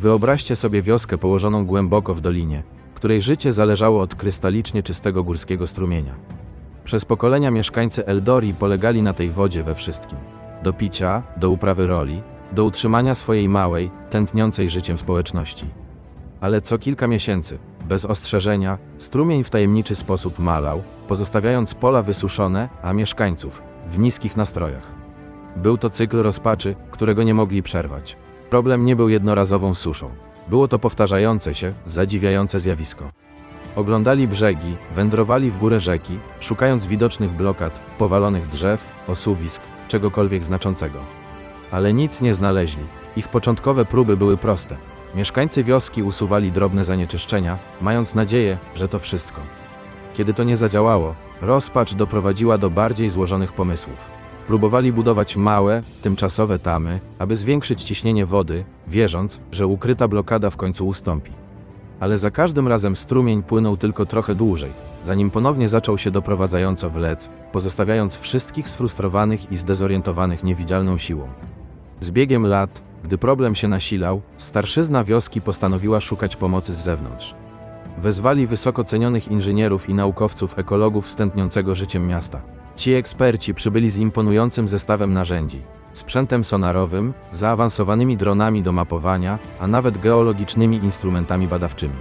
Wyobraźcie sobie wioskę położoną głęboko w dolinie, której życie zależało od krystalicznie czystego górskiego strumienia. Przez pokolenia mieszkańcy Eldorii polegali na tej wodzie we wszystkim. Do picia, do uprawy roli, do utrzymania swojej małej, tętniącej życiem społeczności. Ale co kilka miesięcy, bez ostrzeżenia, strumień w tajemniczy sposób malał, pozostawiając pola wysuszone, a mieszkańców w niskich nastrojach. Był to cykl rozpaczy, którego nie mogli przerwać. Problem nie był jednorazową suszą. Było to powtarzające się, zadziwiające zjawisko. Oglądali brzegi, wędrowali w górę rzeki, szukając widocznych blokad, powalonych drzew, osuwisk, czegokolwiek znaczącego. Ale nic nie znaleźli. Ich początkowe próby były proste. Mieszkańcy wioski usuwali drobne zanieczyszczenia, mając nadzieję, że to wszystko. Kiedy to nie zadziałało, rozpacz doprowadziła do bardziej złożonych pomysłów. Próbowali budować małe, tymczasowe tamy, aby zwiększyć ciśnienie wody, wierząc, że ukryta blokada w końcu ustąpi. Ale za każdym razem strumień płynął tylko trochę dłużej, zanim ponownie zaczął się doprowadzająco wlec, pozostawiając wszystkich sfrustrowanych i zdezorientowanych niewidzialną siłą. Z biegiem lat, gdy problem się nasilał, starszyzna wioski postanowiła szukać pomocy z zewnątrz. Wezwali wysoko cenionych inżynierów i naukowców ekologów stętniącego życiem miasta. Ci eksperci przybyli z imponującym zestawem narzędzi, sprzętem sonarowym, zaawansowanymi dronami do mapowania, a nawet geologicznymi instrumentami badawczymi.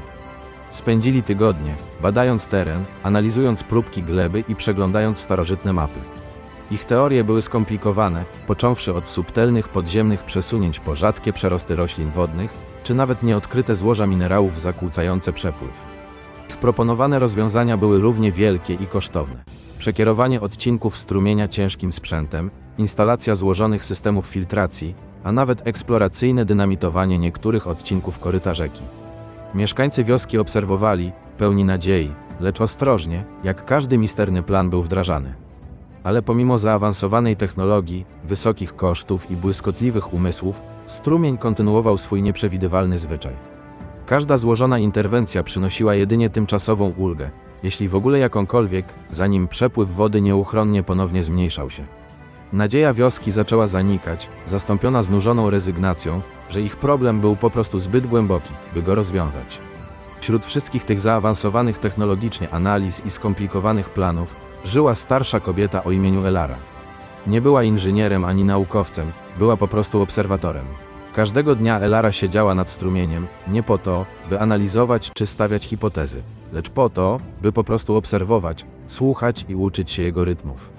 Spędzili tygodnie, badając teren, analizując próbki gleby i przeglądając starożytne mapy. Ich teorie były skomplikowane, począwszy od subtelnych podziemnych przesunięć po rzadkie przerosty roślin wodnych, czy nawet nieodkryte złoża minerałów zakłócające przepływ. Ich proponowane rozwiązania były równie wielkie i kosztowne. Przekierowanie odcinków strumienia ciężkim sprzętem, instalacja złożonych systemów filtracji, a nawet eksploracyjne dynamitowanie niektórych odcinków koryta rzeki. Mieszkańcy wioski obserwowali, pełni nadziei, lecz ostrożnie, jak każdy misterny plan był wdrażany. Ale pomimo zaawansowanej technologii, wysokich kosztów i błyskotliwych umysłów, strumień kontynuował swój nieprzewidywalny zwyczaj. Każda złożona interwencja przynosiła jedynie tymczasową ulgę, jeśli w ogóle jakąkolwiek, zanim przepływ wody nieuchronnie ponownie zmniejszał się. Nadzieja wioski zaczęła zanikać, zastąpiona znużoną rezygnacją, że ich problem był po prostu zbyt głęboki, by go rozwiązać. Wśród wszystkich tych zaawansowanych technologicznie analiz i skomplikowanych planów, żyła starsza kobieta o imieniu Elara. Nie była inżynierem ani naukowcem, była po prostu obserwatorem. Każdego dnia Elara siedziała nad strumieniem, nie po to, by analizować czy stawiać hipotezy, lecz po to, by po prostu obserwować, słuchać i uczyć się jego rytmów.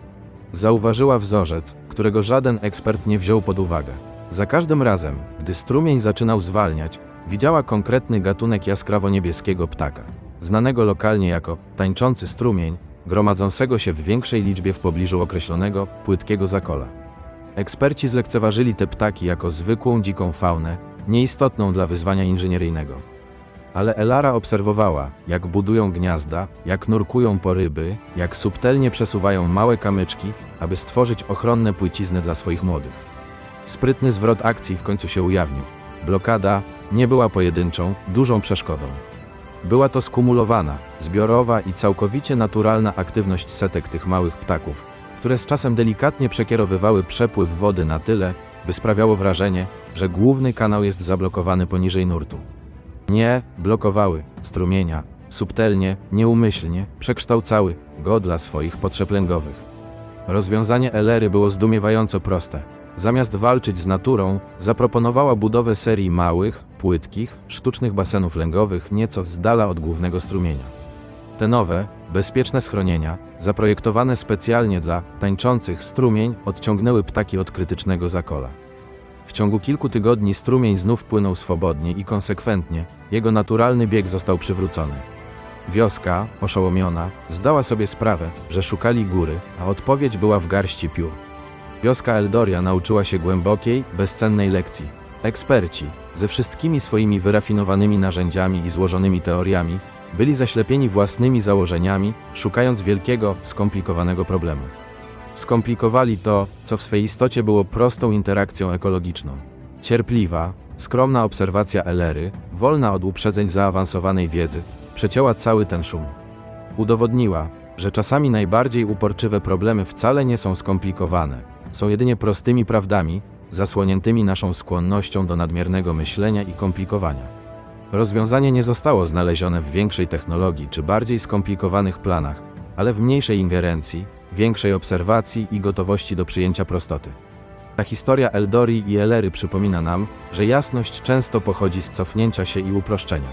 Zauważyła wzorzec, którego żaden ekspert nie wziął pod uwagę. Za każdym razem, gdy strumień zaczynał zwalniać, widziała konkretny gatunek jaskrawo-niebieskiego ptaka, znanego lokalnie jako tańczący strumień, gromadzącego się w większej liczbie w pobliżu określonego, płytkiego zakola. Eksperci zlekceważyli te ptaki jako zwykłą dziką faunę, nieistotną dla wyzwania inżynieryjnego. Ale Elara obserwowała, jak budują gniazda, jak nurkują po ryby, jak subtelnie przesuwają małe kamyczki, aby stworzyć ochronne płycizny dla swoich młodych. Sprytny zwrot akcji w końcu się ujawnił. Blokada nie była pojedynczą, dużą przeszkodą. Była to skumulowana, zbiorowa i całkowicie naturalna aktywność setek tych małych ptaków, które z czasem delikatnie przekierowywały przepływ wody na tyle, by sprawiało wrażenie, że główny kanał jest zablokowany poniżej nurtu. Nie blokowały strumienia, subtelnie, nieumyślnie przekształcały go dla swoich potrzeb lęgowych. Rozwiązanie Elery było zdumiewająco proste. Zamiast walczyć z naturą, zaproponowała budowę serii małych, płytkich, sztucznych basenów lęgowych nieco z dala od głównego strumienia. Te nowe, bezpieczne schronienia, zaprojektowane specjalnie dla tańczących strumień, odciągnęły ptaki od krytycznego zakola. W ciągu kilku tygodni strumień znów płynął swobodnie i konsekwentnie, jego naturalny bieg został przywrócony. Wioska, oszołomiona, zdała sobie sprawę, że szukali góry, a odpowiedź była w garści piór. Wioska Eldoria nauczyła się głębokiej, bezcennej lekcji. Eksperci, ze wszystkimi swoimi wyrafinowanymi narzędziami i złożonymi teoriami, byli zaślepieni własnymi założeniami, szukając wielkiego, skomplikowanego problemu. Skomplikowali to, co w swej istocie było prostą interakcją ekologiczną. Cierpliwa, skromna obserwacja Elery, wolna od uprzedzeń zaawansowanej wiedzy, przecięła cały ten szum. Udowodniła, że czasami najbardziej uporczywe problemy wcale nie są skomplikowane, są jedynie prostymi prawdami, zasłoniętymi naszą skłonnością do nadmiernego myślenia i komplikowania. Rozwiązanie nie zostało znalezione w większej technologii czy bardziej skomplikowanych planach, ale w mniejszej ingerencji, większej obserwacji i gotowości do przyjęcia prostoty. Ta historia Eldori i Elery przypomina nam, że jasność często pochodzi z cofnięcia się i uproszczenia.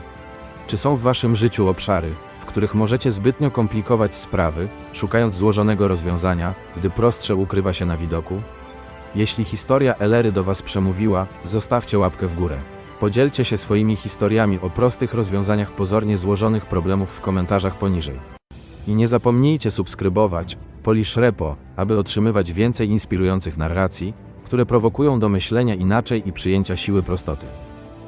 Czy są w waszym życiu obszary, w których możecie zbytnio komplikować sprawy, szukając złożonego rozwiązania, gdy prostsze ukrywa się na widoku? Jeśli historia Elery do was przemówiła, zostawcie łapkę w górę. Podzielcie się swoimi historiami o prostych rozwiązaniach pozornie złożonych problemów w komentarzach poniżej. I nie zapomnijcie subskrybować Polish Repo, aby otrzymywać więcej inspirujących narracji, które prowokują do myślenia inaczej i przyjęcia siły prostoty.